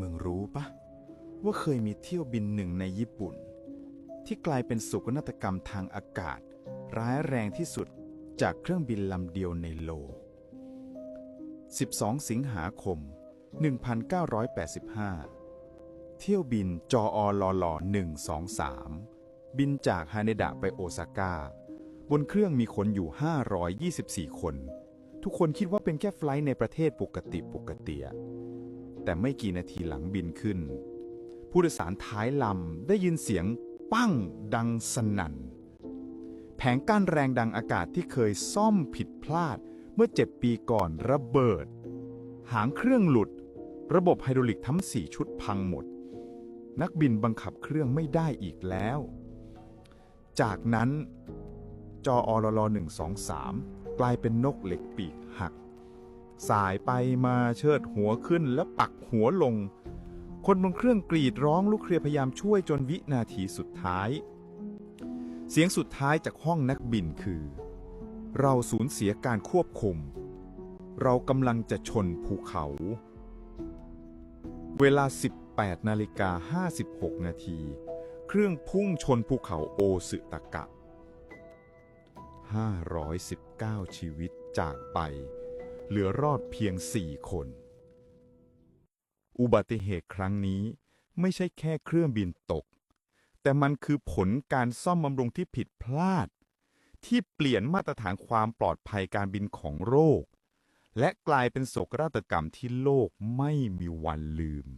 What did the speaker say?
มึงรู้ปะว่าเคยมีเที่ยวบินหนึ่งในญี่ปุ่น ที่กลายเป็นโศกนาฏกรรมทางอากาศ ร้ายแรงที่สุดจากเครื่องบินลำเดียวในโลก 12 สิงหาคม 1985 เที่ยวบินจออลล123 บินจากฮาเนดะไปโอซาก้า บนเครื่องมีคนอยู่ 524 คน ทุกคนคิดว่าเป็นแค่ไฟล์ในประเทศปกติปกติอะ แต่ไม่กี่นาทีหลังบินขึ้น ผู้โดยสารท้ายลำได้ยินเสียงปั้งดังสนั่น แผงกั้นแรงดังอากาศที่เคยซ่อมผิดพลาดเมื่อเจ็ดปีก่อนระเบิด หางเครื่องหลุด ระบบไฮดรอลิกทั้งสี่ชุดพังหมด นักบินบังคับเครื่องไม่ได้อีกแล้ว จากนั้นจออลล123 กลายเป็นนกเหล็กปีกหัก สายไปมาเชิดหัวขึ้นแล้วปักหัวลง คนบนเครื่องกรีดร้องลูกเครียพยายามช่วยจนวินาทีสุดท้าย เสียงสุดท้ายจากห้องนักบินคือ เราสูญเสียการควบคุม เรากำลังจะชนภูเขา เวลา 18นาฬิกา56 นาทีเครื่องพุ่งชนภูเขาโอสึตะกะ 519 ชีวิตจากไป เหลือรอดเพียงสี่คน อุบัติเหตุครั้งนี้ไม่ใช่แค่เครื่องบินตก แต่มันคือผลการซ่อมบำรุงที่ผิดพลาด ที่เปลี่ยนมาตรฐานความปลอดภัยการบินของโลกและกลายเป็นโศกนาฏกรรมที่โลกไม่มีวันลืม